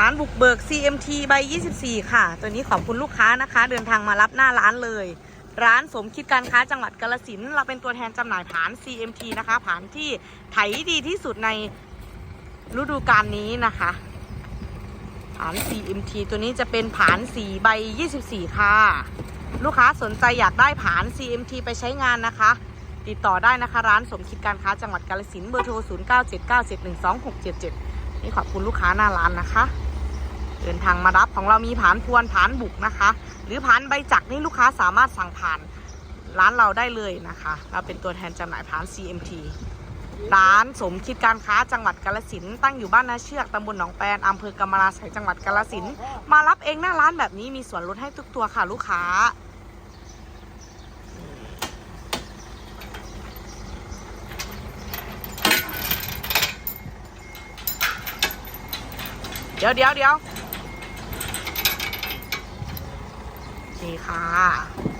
ผานบุกเบิก CMT ใบ 24 ค่ะ ตัวนี้ขอบคุณลูกค้านะคะ เดินทางมารับหน้าร้านเลย ร้านสมคิดการค้าจังหวัดกาลสินเราเป็นตัวแทนจำหน่ายผาน CMT นะคะผานที่ไถดีที่สุดในฤดูกาลนี้นะคะผาน CMT ตัวนี้จะเป็นผานสีใบ 24 ค่ะ ลูกค้าสนใจอยากได้ผาน CMT ไปใช้งานนะคะ ติดต่อได้นะคะ ร้านสมคิดการค้าจังหวัดกาลสินเบอร์โทร 0979712677 นี่ขอบคุณลูกค้าหน้าร้านนะคะ เดินทางมารับของเรามีผานพวนผานบุกนะคะ หรือผานใบจักรนี่ลูกค้าสามารถสั่งผ่านร้านเราได้เลยนะคะ เราเป็นตัวแทนจำหน่ายผาน CMT ร้านสมคิดการค้าจังหวัดกาลสินตั้งอยู่บ้านนาเชือกตำบลหนองแปนอำเภอกำมะลาไสยจังหวัดกาลสินมารับเองหน้าร้านแบบนี้มีส่วนลดให้ทุกตัวค่ะลูกค้าเดี๋ยวเดี๋ยวเดี๋ยว ดีคค่ะ